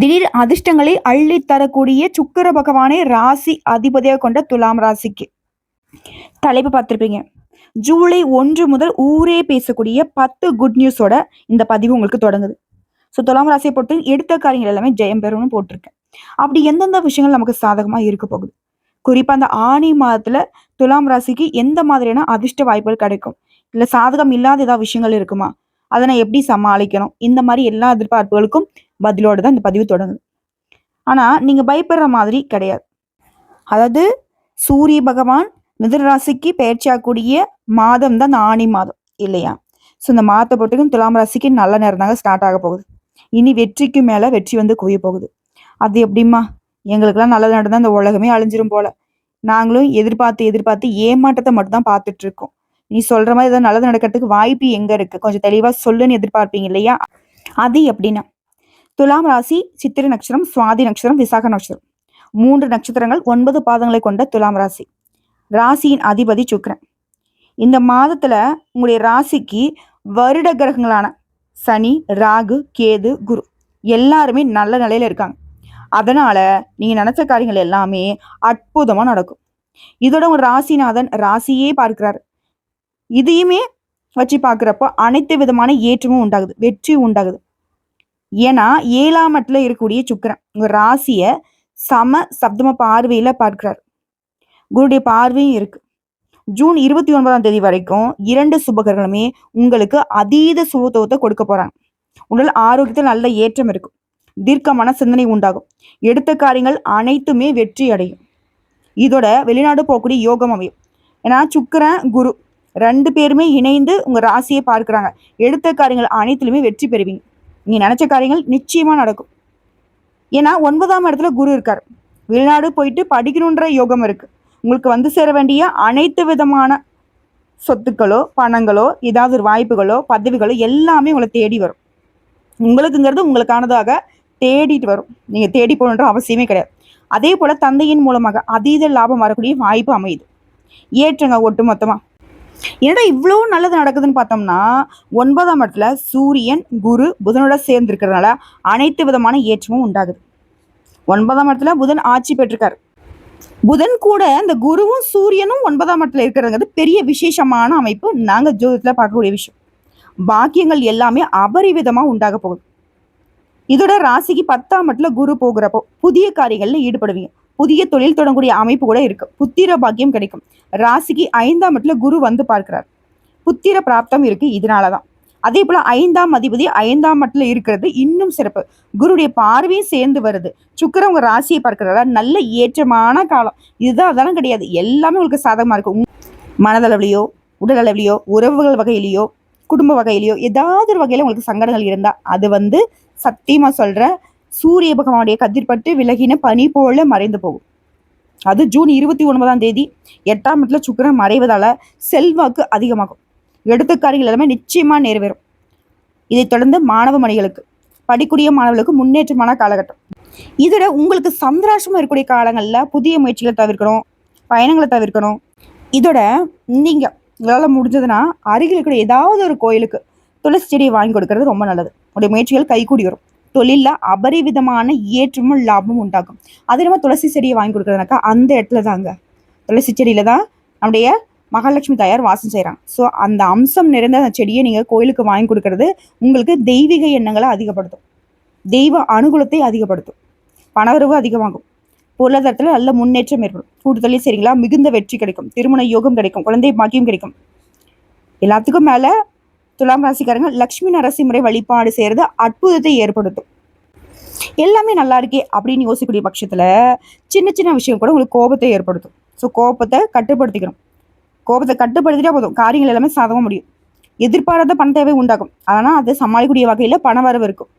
திடீர் அதிர்ஷ்டங்களை அள்ளி தரக்கூடிய சுக்கர பகவானை ராசி அதிபதியாக கொண்ட துலாம் ராசிக்கு. தலைப்பு பார்த்துருப்பீங்க. ஜூலை ஒன்று முதல் ஊரே பேசக்கூடிய பத்து குட் நியூஸோட இந்த பதிவு உங்களுக்கு தொடங்குது. ஸோ துலாம் ராசியை பொறுத்து எடுத்த காரியங்கள் எல்லாமே ஜெயம் பெறும்னு போட்டிருக்கேன். அப்படி எந்தெந்த விஷயங்கள் நமக்கு சாதகமா இருக்க போகுது? குறிப்பா அந்த ஆணி மாதத்துல துலாம் ராசிக்கு எந்த மாதிரியான அதிர்ஷ்ட வாய்ப்புகள் கிடைக்கும்? இல்ல சாதகம் இல்லாத ஏதாவது விஷயங்கள் இருக்குமா? அதை நான் எப்படி சமாளிக்கணும்? இந்த மாதிரி எல்லா எதிர்பார்ப்புகளுக்கும் பதிலோடு தான் இந்த பதிவு தொடங்குது. ஆனால் நீங்கள் பயப்படுற மாதிரி கிடையாது. அதாவது சூரிய பகவான் மிதராசிக்கு பயிற்சியாகக்கூடிய மாதம் தான் இந்த ஆணி மாதம் இல்லையா? ஸோ இந்த மாதத்தை பொறுத்தவரைக்கும் துலாம் ராசிக்கு நல்ல நேரம் தாங்க ஸ்டார்ட் ஆக போகுது. இனி வெற்றிக்கு மேலே வெற்றி வந்து குவிய போகுது. அது எப்படிம்மா? எங்களுக்கெல்லாம் நல்லது நடந்தால் இந்த உலகமே அழிஞ்சிரும் போல. நாங்களும் எதிர்பார்த்து எதிர்பார்த்து ஏமாற்றத்தை மட்டும் தான் பார்த்துட்டு இருக்கோம். நீ சொல்ற மாதிரி ஏதாவது நல்லது நடக்கிறதுக்கு வாய்ப்பு எங்க இருக்கு? கொஞ்சம் தெளிவா சொல்லுன்னு எதிர்பார்ப்பீங்க இல்லையா? அது எப்படின்னா துலாம் ராசி சித்திரை நட்சத்திரம் சுவாதி நட்சத்திரம் விசாக நட்சத்திரம். மூன்று நட்சத்திரங்கள் ஒன்பது பாதங்களை கொண்ட துலாம் ராசி. ராசியின் அதிபதி சுக்கரன். இந்த மாதத்துல உங்களுடைய ராசிக்கு வருட கிரகங்களான சனி ராகு கேது குரு எல்லாருமே நல்ல நிலையில இருக்காங்க. அதனால நீங்க நினைச்ச காரியங்கள் எல்லாமே அற்புதமா நடக்கும். இதோட உங்க ராசிநாதன் ராசியே பார்க்கிறாரு. இதையுமே வச்சு பார்க்குறப்போ அனைத்து விதமான ஏற்றமும் உண்டாகுது வெற்றி உண்டாகுது. ஏன்னா ஏழாம் இடத்துல இருக்கக்கூடிய சுக்கிரன் உங்கள் ராசியை சம சப்தம பார்வையில் பார்க்கிறார். குருடைய பார்வையும் இருக்கு. ஜூன் இருபத்தி ஒன்பதாம் தேதி வரைக்கும் இரண்டு சுபகர்களுமே உங்களுக்கு அதீத சுகத்துவத்தை கொடுக்க போறாங்க. உடல் ஆரோக்கியத்தில் நல்ல ஏற்றம் இருக்கும் தீர்க்கமான சிந்தனை உண்டாகும். எடுத்த காரியங்கள் அனைத்துமே வெற்றி அடையும். இதோட வெளிநாடு போகக்கூடிய யோகம் அமையும். ஏன்னா சுக்கிரன் குரு. ரெண்டு பேருமே இணைந்து உங்க ராசியை பார்க்குறாங்க. எடுத்த காரியங்கள் அனைத்துலையுமே வெற்றி பெறுவீங்க. நீங்க நினைச்ச காரியங்கள் நிச்சயமா நடக்கும். ஏன்னா ஒன்பதாம் இடத்துல குரு இருக்கார். வெளிநாடு போயிட்டு படிக்கணுன்ற யோகம் இருக்கு. உங்களுக்கு வந்து சேர வேண்டிய அனைத்து விதமான சொத்துக்களோ பணங்களோ ஏதாவது ஒரு வாய்ப்புகளோ பதவிகளோ எல்லாமே உங்களை தேடி வரும். உங்களுக்குங்கிறது உங்களுக்கானதாக தேடிட்டு வரும். நீங்க தேடி போகணுன்ற அவசியமே கிடையாது. அதே போல தந்தையின் மூலமாக அதீத லாபம் வரக்கூடிய வாய்ப்பு அமையுது. ஏற்றுங்க ஒட்டு மொத்தமாக என்னடா இவ்வளோ நல்லது நடக்குதுன்னு பார்த்தோம்னா ஒன்பதாம் இடத்துல சூரியன் குரு புதனோட சேர்ந்துருக்கிறதுனால அனைத்து விதமான ஏற்றமும் உண்டாகுது. ஒன்பதாம் இடத்துல புதன் ஆட்சி பெற்றிருக்காரு. புதன் கூட இந்த குருவும் சூரியனும் ஒன்பதாம் இடத்துல இருக்கிறதுங்கிறது பெரிய விசேஷமான அமைப்பு. நாங்கள் ஜோதிடத்துல பார்க்கக்கூடிய விஷயம். பாக்கியங்கள் எல்லாமே அபரிவிதமாக உண்டாக போகுது. இதோட ராசிக்கு பத்தாம் இடத்துல குரு போகிறப்போ புதிய காரியங்களில் ஈடுபடுவீங்க. புதிய தொழில் தொடங்கக்கூடிய அமைப்பு கூட இருக்கு. புத்திர பாக்கியம் கிடைக்கும். ராசிக்கு ஐந்தாம் இடத்துல குரு வந்து பார்க்கிறார். புத்திர பிராப்தம் இருக்கு இதனாலதான். அதே போல ஐந்தாம் அதிபதி ஐந்தாம் மட்டில் இருக்கிறது இன்னும் சிறப்பு. குருடைய பார்வையும் சேர்ந்து வருது. சுக்கரம் உங்க ராசியை பார்க்கறதால நல்ல ஏற்றமான காலம். இதுதான் அதெல்லாம் கிடையாது. எல்லாமே உங்களுக்கு சாதகமா இருக்கும். உங்க மனதளவுலையோ உடலளவுலையோ உறவுகள் வகையிலையோ குடும்ப வகையிலையோ ஏதாவது ஒரு வகையில உங்களுக்கு சங்கடங்கள் இருந்தா அது வந்து சத்தியமா சொல்றேன். சூரிய பகவானுடைய கதிர்பட்டு விலகின பனி போல மறைந்து போகும். அது ஜூன் இருபத்தி ஒன்பதாம் தேதி எட்டாம் இடத்துல சுக்கரன் மறைவதால செல்வாக்கு அதிகமாகும். எடுத்துக்காரிகள் எல்லாமே நிச்சயமா நிறைவேறும். இதைத் தொடர்ந்து மாணவ மணிகளுக்கு படிக்கூடிய மாணவர்களுக்கு முன்னேற்றமான காலகட்டம். இதோட உங்களுக்கு சந்திராசமா இருக்கக்கூடிய காலங்களில் புதிய முயற்சிகளை தவிர்க்கணும் பயணங்களை தவிர்க்கணும். இதோட நீங்க உங்களால் முடிஞ்சதுன்னா அருகில் இருக்கிற ஏதாவது ஒரு கோயிலுக்கு துளசி செடியை வாங்கி கொடுக்கறது ரொம்ப நல்லது. உங்களுடைய முயற்சிகள் கைகூடி வரும். தொழிலில் அபரிவிதமான ஏற்றமும் லாபமும் உண்டாகும். அது நம்ம துளசி செடியை வாங்கி கொடுக்குறதுனாக்கா அந்த இடத்துல தாங்க. துளசி செடியில் தான் நம்முடைய மகாலட்சுமி தாயார் வாசம் செய்கிறாங்க ஸோ அந்த அம்சம் நிறைந்த அந்த செடியை நீங்கள் கோயிலுக்கு வாங்கி கொடுக்கறது உங்களுக்கு தெய்வீக எண்ணங்களை அதிகப்படுத்தும். தெய்வ அனுகூலத்தை அதிகப்படுத்தும். பணவரவு அதிகமாகும். பொருளாதாரத்தில் நல்ல முன்னேற்றம் ஏற்படும். கூடுதலையும் சரிங்களா மிகுந்த வெற்றி கிடைக்கும். திருமண யோகம் கிடைக்கும். குழந்தை பாக்கியம் கிடைக்கும். எல்லாத்துக்கும் மேலே துலாம் ராசிக்காரங்க லக்ஷ்மி நரசிம்மரை வழிபாடு செய்யறது அற்புதத்தை ஏற்படுத்தும். எல்லாமே நல்லா இருக்கே அப்படின்னு யோசிக்கக்கூடிய பட்சத்தில் சின்ன சின்ன விஷயம் கூட உங்களுக்கு கோபத்தை ஏற்படுத்தும். ஸோ கோபத்தை கட்டுப்படுத்திக்கணும். கோபத்தை கட்டுப்படுத்திட்டா போதும். காரியங்கள் எல்லாமே சாதக முடியும். எதிர்பாராத பண தேவை உண்டாகும். ஆனால் அதை சமாளிக்கக்கூடிய வகையில் பண வரவு இருக்கும்.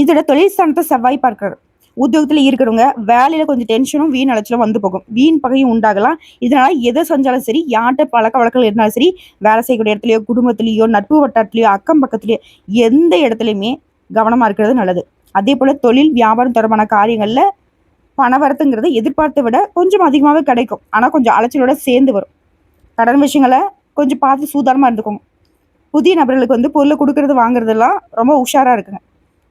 இதோட தொழில் ஸ்தானத்தை செவ்வாய் பார்க்கிறார். உத்தியோகத்தில் இருக்கிறவங்க வேலையில கொஞ்சம் டென்ஷனும் வீண் அலைச்சலும் வந்து போகும். வீண் பகையும் உண்டாகலாம். இதனால எதை செஞ்சாலும் சரி யார்கிட்ட பழக்க வழக்கங்கள் இருந்தாலும் சரி வேலை செய்யக்கூடிய இடத்துலயோ குடும்பத்திலேயோ நட்பு வட்டாரத்திலேயோ அக்கம் பக்கத்துலயோ எந்த இடத்துலையுமே கவனமா இருக்கிறது நல்லது. அதே போல தொழில் வியாபாரம் தொடர்பான காரியங்கள்ல பணவரத்துங்கிறது எதிர்பார்த்தை விட கொஞ்சம் அதிகமாகவே கிடைக்கும். ஆனால் கொஞ்சம் அலைச்சலோட சேர்ந்து வரும். கடன் விஷயங்களை கொஞ்சம் பார்த்து சூதானமாக இருந்துக்கோங்க. புதிய நபர்களுக்கு வந்து பொருளை கொடுக்கறது வாங்குறதெல்லாம் ரொம்ப உஷாராக இருக்குங்க.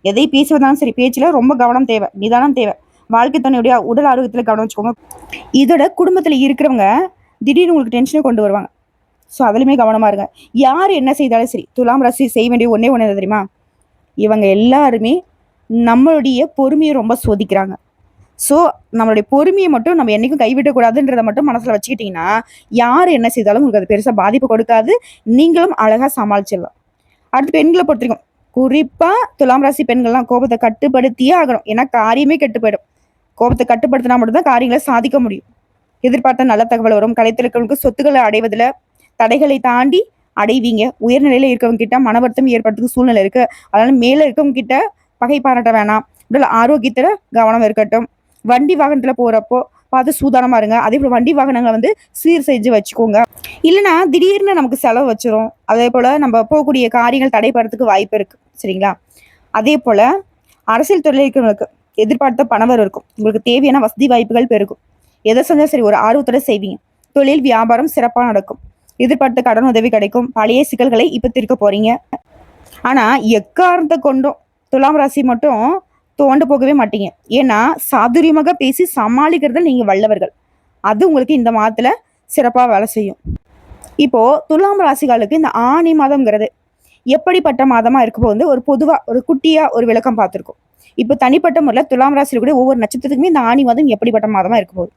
எதை பேசுவதாலும் சரி பேச்சில் ரொம்ப கவனம் தேவை நிதானம் தேவை. வாழ்க்கை தன்னுடைய உடல் ஆரோக்கியத்தில் கவனம் வச்சுக்கோங்க. இதோட குடும்பத்தில் இருக்கிறவங்க திடீர்னு உங்களுக்கு டென்ஷனை கொண்டு வருவாங்க. ஸோ அதுலேயுமே கவனமாக இருங்க. யார் என்ன செய்தாலும் சரி துலாம் ராசி செய்ய வேண்டிய ஒன்றே ஒன்று தெரியுமா? இவங்க எல்லாருமே நம்மளுடைய பொறுமையை ரொம்ப சோதிக்கிறாங்க. ஸோ நம்மளுடைய பொறுமையை மட்டும் நம்ம என்றைக்கும் கைவிடக்கூடாதுன்றதை மட்டும் மனசில் வச்சுக்கிட்டிங்கன்னா யார் என்ன செய்தாலும் உங்களுக்கு அது பெருசாக பாதிப்பு கொடுக்காது. நீங்களும் அழகாக சமாளிச்சிடலாம். அடுத்து பெண்களை பொறுத்திருக்கும் குறிப்பாக துலாம் ராசி பெண்கள்லாம் கோபத்தை கட்டுப்படுத்தியே ஆகணும். ஏன்னா காரியமே கெட்டு போயிடும் கோபத்தை கட்டுப்படுத்தினா மட்டும்தான் காரியங்களை சாதிக்க முடியும். எதிர்பார்த்த நல்ல தகவல் வரும். கலைத்திருக்கிறவங்களுக்கு சொத்துக்களை அடைவதில் தடைகளை தாண்டி அடைவீங்க. உயர்நிலையில இருக்கவங்க கிட்ட மன வருத்தம் ஏற்படுறதுக்கு சூழ்நிலை இருக்கு. அதனால மேல இருக்கவங்க கிட்ட பகை பாராட்ட வேணாம். உடல் ஆரோக்கியத்துல கவனம் இருக்கட்டும். வண்டி வாகனத்துல போறப்போ பார்த்து சூதானமா இருங்க. அதே போல வண்டி வாகனங்களை வந்து சீர் செஞ்சு வச்சுக்கோங்க. இல்லைன்னா திடீர்னு நமக்கு செலவு வச்சிரும். அதே போல நம்ம போகக்கூடிய காரியங்கள் தடைபடுறதுக்கு வாய்ப்பு இருக்கு. சரிங்களா? அதே போல அரசியல் துறையில் இருக்கிறவங்களுக்கு எதிர்பார்த்த பணவர் இருக்கும். உங்களுக்கு தேவையான வசதி வாய்ப்புகள் பெருகும். எதை செஞ்சாலும் சரி ஒரு ஆர்வத்தோட செய்வீங்க. தொழில் வியாபாரம் சிறப்பாக நடக்கும். எதிர்பார்த்த கடன் உதவி கிடைக்கும். பழைய சிக்கல்களை இப்போ தீர்க்க போறீங்க. ஆனா எக்காரணத்தை கொண்டும் துலாம் ராசி மட்டும் தோண்டு போகவே மாட்டீங்க. ஏன்னா சாதுரியமாக பேசி சமாளிக்கிறதுல நீங்க வல்லவர்கள். அது உங்களுக்கு இந்த மாதத்துல சிறப்பாக வேலை செய்யும். இப்போ துலாம் ராசிகளுக்கு இந்த ஆணி மாதம்ங்கிறது எப்படிப்பட்ட மாதமா இருக்க போகுது ஒரு பொதுவா ஒரு குட்டியா ஒரு விளக்கம் பார்த்துருக்கோம். இப்போ தனிப்பட்ட முறையில் துலாம் ராசியில் கூட ஒவ்வொரு நட்சத்திரத்துக்குமே இந்த ஆணி மாதம் எப்படிப்பட்ட மாதமா இருக்க போகுது?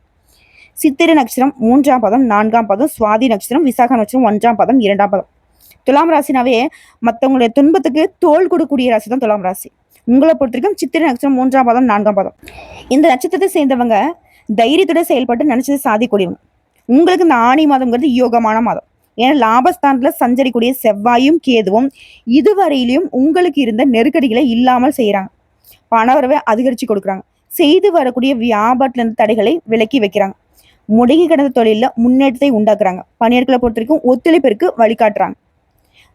சித்திரை நட்சத்திரம் மூன்றாம் பதம் நான்காம் பதம் சுவாதி நட்சத்திரம் விசாக நட்சத்திரம் ஒன்றாம் பதம் இரண்டாம் பதம். துலாம் ராசினாவே மற்றவங்களுடைய துன்பத்துக்கு தோல் கொடுக்கக்கூடிய ராசி தான் துலாம் ராசி. உங்களை பொறுத்த வரைக்கும் சித்திரை நட்சத்திரம் மூன்றாம் பாதம் நான்காம் பதம். இந்த நட்சத்திரத்தை சேர்ந்தவங்க தைரியத்தோட செயல்பட்டு நினைச்சதை சாதிக்கூடியவங்க உங்களுக்கு இந்த ஆணி மாதம்ங்கிறது யோகமான மாதம். ஏன்னா லாபஸ்தானத்தில் சஞ்சரிக்கூடிய செவ்வாயும் கேதுவும் இதுவரையிலும் உங்களுக்கு இருந்த நெருக்கடிகளை இல்லாமல் செய்கிறாங்க பணவரவை அதிகரித்து கொடுக்குறாங்க. செய்து வரக்கூடிய வியாபாரத்திலிருந்து தடைகளை விலக்கி வைக்கிறாங்க. முடங்கி கிடந்த தொழிலில் முன்னேற்றத்தை உண்டாக்குறாங்க. பணியாட்களை பொறுத்த வரைக்கும் ஒத்துழைப்பிற்கு வழிகாட்டுறாங்க.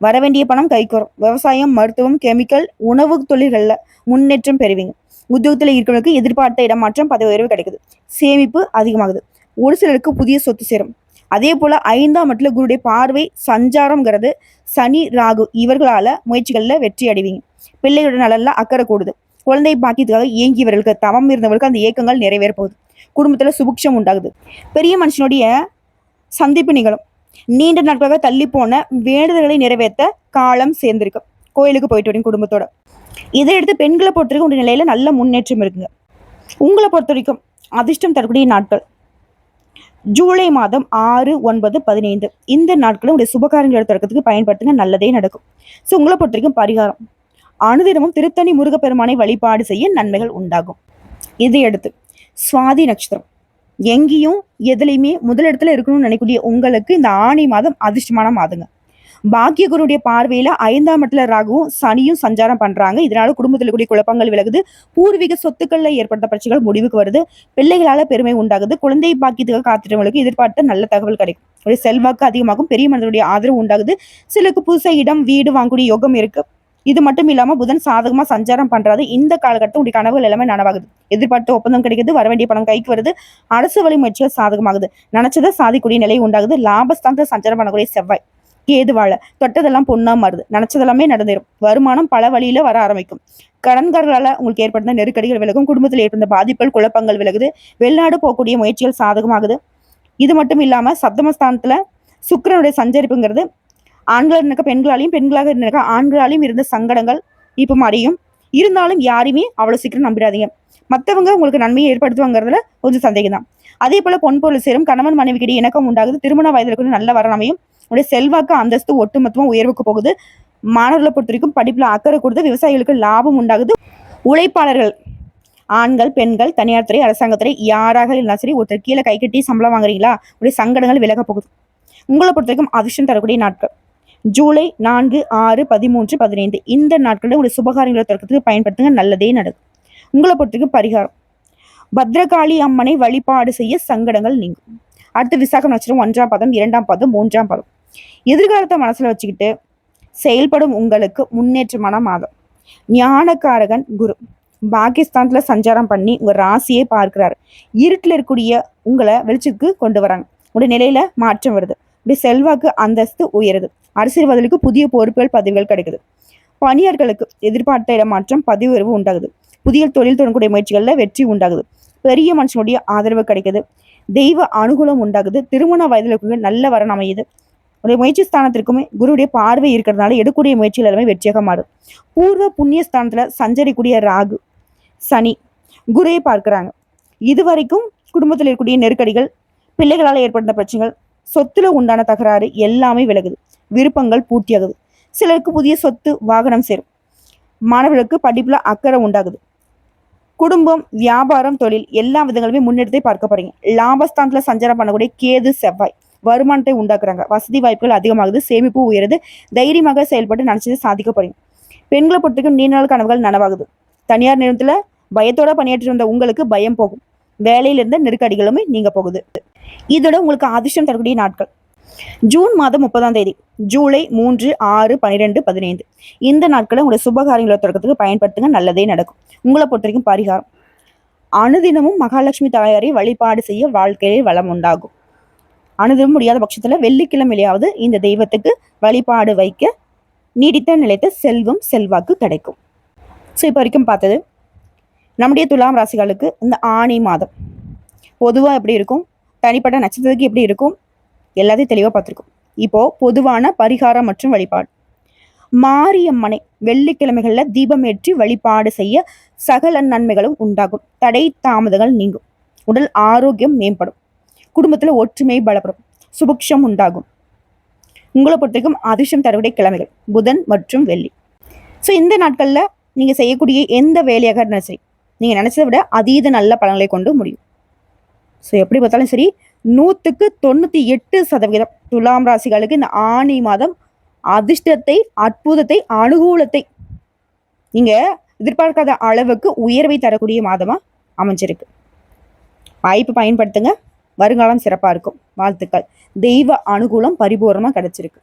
வர வேண்டிய பணம் கைக்கு வரும் விவசாயம் மருத்துவம் கெமிக்கல் உணவு தொழில்களில் முன்னேற்றம் பெறுவீங்க. உத்தியோகத்தில் இருக்கிறவங்களுக்கு எதிர்பார்த்த இடமாற்றம் பதவி உயர்வு கிடைக்குது. சேமிப்பு அதிகமாகுது. ஒரு சிலருக்கு புதிய சொத்து சேரும். அதே போல ஐந்தாம் இடத்துல குருடைய பார்வை சஞ்சாரம்ங்கிறது சனி ராகு இவர்களால முயற்சிகளில் வெற்றி அடைவீங்க. பிள்ளையோட நலன்ல அக்கறை கூடுது. குழந்தை பாக்கியத்துக்காக இயங்கியவர்களுக்கு தவம் இருந்தவர்களுக்கு அந்த இயக்கங்கள் நிறைவேற போகுது. குடும்பத்தில் சுபிக்ஷம் உண்டாகுது. பெரிய மனுஷனுடைய சந்திப்பு நிகழும். நீண்ட நாட்களாக தள்ளி போன வேண்டுதல்களை நிறைவேற்ற காலம் சேர்ந்திருக்கு. கோயிலுக்கு போயிட்டு வரீங்க குடும்பத்தோட. இதை எடுத்து பெண்களை பொறுத்த வரைக்கும் உடைய நிலையில நல்ல முன்னேற்றம் இருக்குங்க. உங்களை பொறுத்த வரைக்கும் அதிர்ஷ்டம் தரக்கூடிய நாட்கள். ஜூலை மாதம் ஆறு ஒன்பது பதினைந்து. இந்த நாட்களும் உடைய சுபகாரியங்களை திறக்கிறதுக்கு பயன்படுத்துங்க. நல்லதே நடக்கும். ஸோ உங்களை பொறுத்த வரைக்கும் பரிகாரம். அனுதினமும் திருத்தணி முருகப்பெருமானை வழிபாடு செய்ய நன்மைகள் உண்டாகும். இதையடுத்து சுவாதி நட்சத்திரம். எங்கேயும் எதுலையுமே முதலிடத்துல இருக்கணும்னு நினைக்கக்கூடிய உங்களுக்கு இந்த ஆணி மாதம் அதிர்ஷ்டமான மாதங்க. பாக்கியகுருடைய பார்வையில ஐந்தாம் இடத்துல ராகுவும் சனியும் சஞ்சாரம் பண்றாங்க. இதனால குடும்பத்தில் கூடிய குழப்பங்கள் விலகுது. பூர்வீக சொத்துக்கள்ல ஏற்பட்ட பிரச்சனைகள் முடிவுக்கு வருது. பிள்ளைகளால பெருமை உண்டாகுது. குழந்தை பாக்கியத்துக்காக காத்துட்டவங்களுக்கு எதிர்பார்த்த நல்ல தகவல் கிடைக்கும். ஒரு செல்வாக்கு அதிகமாகும். பெரிய மனிதனுடைய ஆதரவு உண்டாகுது. சிலருக்கு புதுசாக இடம் வீடு வாங்கக்கூடிய யோகம் இருக்கு. இது மட்டும் இல்லாம புதன் சாதகமா சஞ்சாரம் பண்ணுறது இந்த காலகட்டம் உடைய கனவுகள் எல்லாமே நனவாகுது. எதிர்பார்த்த ஒப்பந்தம் கிடைக்குது வர வேண்டிய பணம் கைக்கு வருது அரசு வழி முயற்சிகள் சாதகமாகுது. நினைச்சதை சாதிக்கூடிய நிலை உண்டாகுது. லாபஸ்தானத்தை சஞ்சாரம் பண்ணக்கூடிய செவ்வாய் கேது வாழ தொட்டதெல்லாம் பொண்ணா மாறுது. நினைச்சதெல்லாமே நடந்துடும் வருமானம் பல வழியில வர ஆரம்பிக்கும். கடன்காரர்களால் உங்களுக்கு ஏற்பட்ட நெருக்கடிகள் விலகும். குடும்பத்தில் ஏற்பட்ட பாதிப்புகள் குழப்பங்கள் விலகுது. வெளிநாடு போகக்கூடிய முயற்சிகள் சாதகமாகுது. இது மட்டும் இல்லாம சப்தமஸ்தானத்துல சுக்கிரனுடைய சஞ்சரிப்புங்கிறது ஆண்களாக இருக்க பெண்களாலையும் பெண்களாக இருக்க ஆண்களாலையும் இருந்த சங்கடங்கள் இப்போ மறையும். இருந்தாலும் யாரையுமே அவ்வளோ சீக்கிரம் நம்பிடாதீங்க. மற்றவங்க உங்களுக்கு நன்மையை ஏற்படுத்துவாங்கிறதுல கொஞ்சம் சந்தேகம் தான் அதே போல பொன் பொருள் சேரும் கணவன் மனைவிக்கிடையே இணக்கம் உண்டாகுது திருமண வயதில் கூட நல்ல வரணமையும் உடைய செல்வாக்கு அந்தஸ்து ஒட்டுமொத்தமாக உயர்வுக்கு போகுது. மாணவர்களை பொறுத்த வரைக்கும் படிப்பில் அக்கறை கொடுத்து விவசாயிகளுக்கு லாபம் உண்டாகுது. உழைப்பாளர்கள் ஆண்கள் பெண்கள் தனியார் துறை அரசாங்கத்துறை யாராக இருந்தாலும் சரி ஒருத்தர் கீழே கை கட்டி சம்பளம் வாங்குறீங்களா? உடைய சங்கடங்கள் விலக போகுது. உங்களை பொறுத்த வரைக்கும் அதிர்ஷ்டம் தரக்கூடிய நாட்கள். ஜூலை நான்கு ஆறு பதிமூன்று பதினைந்து. இந்த நாட்களில் உங்களுடைய சுபகாரியங்களை தொடக்கத்துக்கு பயன்படுத்துங்க. நல்லதே நடக்கும். உங்களை பொறுத்துக்கு பரிகாரம். பத்ரகாளி அம்மனை வழிபாடு செய்ய சங்கடங்கள் நீங்கும். அடுத்து விசாகம் நட்சத்திரம் ஒன்றாம் பதம் இரண்டாம் பதம் மூன்றாம் பதம். எதிர்காலத்தை மனசில் வச்சுக்கிட்டு செயல்படும் உங்களுக்கு முன்னேற்றமான மாதம். ஞானக்காரகன் குரு. பாகிஸ்தான்ல சஞ்சாரம் பண்ணி உங்க ராசியை பார்க்கிறாரு. இருட்டில் இருக்கக்கூடிய உங்களை வெளிச்சத்துக்கு கொண்டு வராங்க. உடைய நிலையில மாற்றம் வருது. இப்படி செல்வாக்கு அந்தஸ்து உயருது. அரசியல்வாதிகளுக்கு புதிய பொறுப்புகள் பதவிகள் கிடைக்குது. பணியாளர்களுக்கு எதிர்பார்த்த இடமாற்றம் பதிவு உயர்வு உண்டாகுது. புதிய தொழில் தொடங்கக்கூடிய முயற்சிகளில் வெற்றி உண்டாகுது. பெரிய மனுஷனுடைய ஆதரவு கிடைக்குது. தெய்வ அனுகூலம் உண்டாகுது. திருமண வயதில் நல்ல வரன் அமையுது. உடைய முயற்சி ஸ்தானத்திற்குமே குருவுடைய பார்வை இருக்கிறதுனால எடுக்கூடிய முயற்சிகள் எல்லாமே வெற்றியாக மாறும் பூர்வ புண்ணிய ஸ்தானத்தில் சஞ்சரிக்கூடிய ராகு சனி குருவை பார்க்குறாங்க. இதுவரைக்கும் குடும்பத்தில் இருக்கக்கூடிய நெருக்கடிகள் பிள்ளைகளால் ஏற்பட்ட பிரச்சனைகள் சொத்துல உண்டான தகராறு எல்லாமே விலகுது. விருப்பங்கள் பூர்த்தியாகுது. சிலருக்கு புதிய சொத்து வாகனம் சேரும். மாணவர்களுக்கு படிப்புல அக்கறை உண்டாகுது. குடும்பம் வியாபாரம் தொழில் எல்லா விதங்களுமே முன்னெடுத்தே பார்க்க போறீங்க. லாபஸ்தானத்துல சஞ்சாரம் பண்ணக்கூடிய கேது செவ்வாய் வருமானத்தை உண்டாக்குறாங்க. வசதி வாய்ப்புகள் அதிகமாகுது சேமிப்பு உயருது. தைரியமாக செயல்பட்டு நினைச்சது சாதிக்க போறீங்க. பெண்களை பொறுத்தவரைக்கும் நீண்ட நாள் கனவுகள் நனவாகுது. தனியார் நிறுவனத்துல பயத்தோட பணியாற்றி வந்த உங்களுக்கு பயம் போகும். வேலையில இருந்த நெருக்கடிகளுமே நீங்க போகுது. இதோட உங்களுக்கு அதிர்ஷ்டம் தரக்கூடிய நாட்கள். ஜூன் மாதம் முப்பதாம் தேதி ஜூலை மூன்று ஆறு பன்னிரெண்டு பதினைந்து. இந்த நாட்களை உங்களுடைய சுபகாரியங்களை தொடக்கத்துக்கு பயன்படுத்துங்க நல்லதே நடக்கும். உங்களை பொறுத்த வரைக்கும் பரிகாரம். அனுதினமும் மகாலட்சுமி தாயாரை வழிபாடு செய்ய வாழ்க்கையில் வளம் உண்டாகும். அனுதினம் முடியாத பட்சத்தில் வெள்ளிக்கிழமையிலேயாவது இந்த தெய்வத்துக்கு வழிபாடு வைக்க நீடித்த நிலைத்த செல்வம் செல்வாக்கு கிடைக்கும். ஸோ இப்போ வரைக்கும் பார்த்தது நம்முடைய துலாம் ராசிகளுக்கு இந்த ஆணி மாதம் பொதுவாக எப்படி இருக்கும்? தனிப்பட்ட நட்சத்திரத்துக்கு எப்படி இருக்கும்? எல்லாத்தையும் தெளிவாக பார்த்துருக்கோம். இப்போ பொதுவான பரிகாரம் மற்றும் வழிபாடு. மாரியம்மனை வெள்ளிக்கிழமைகளில் தீபம் ஏற்றி வழிபாடு செய்ய சகல நன்மைகளும் உண்டாகும். தடை தாமதங்கள் நீங்கும். உடல் ஆரோக்கியம் மேம்படும். குடும்பத்தில் ஒற்றுமை பலப்படும். சுபக்ஷம் உண்டாகும். உங்களை பொறுத்தவரைக்கும் அதிர்ஷ்டம் தரக்கூடிய கிழமைகள். புதன் மற்றும் வெள்ளி. ஸோ இந்த நாட்களில் நீங்கள் செய்யக்கூடிய எந்த வேலையாக இருந்தாலும் சரி நீங்கள் நினச்சதை விட அதீத நல்ல பலன்களை கொண்டு முடியும். ஸோ எப்படி பார்த்தாலும் சரி நூற்றுக்கு தொண்ணூற்றி எட்டு சதவீதம் துலாம் ராசிகளுக்கு இந்த ஆணி மாதம் அதிர்ஷ்டத்தை அற்புதத்தை அனுகூலத்தை நீங்கள் எதிர்பார்க்காத அளவுக்கு உயர்வை தரக்கூடிய மாதமாக அமைஞ்சிருக்கு. வாய்ப்பு பயன்படுத்துங்க. வருங்காலம் சிறப்பாக இருக்கும். வாழ்த்துக்கள். தெய்வ அனுகூலம் பரிபூர்ணமாக கிடச்சிருக்கு.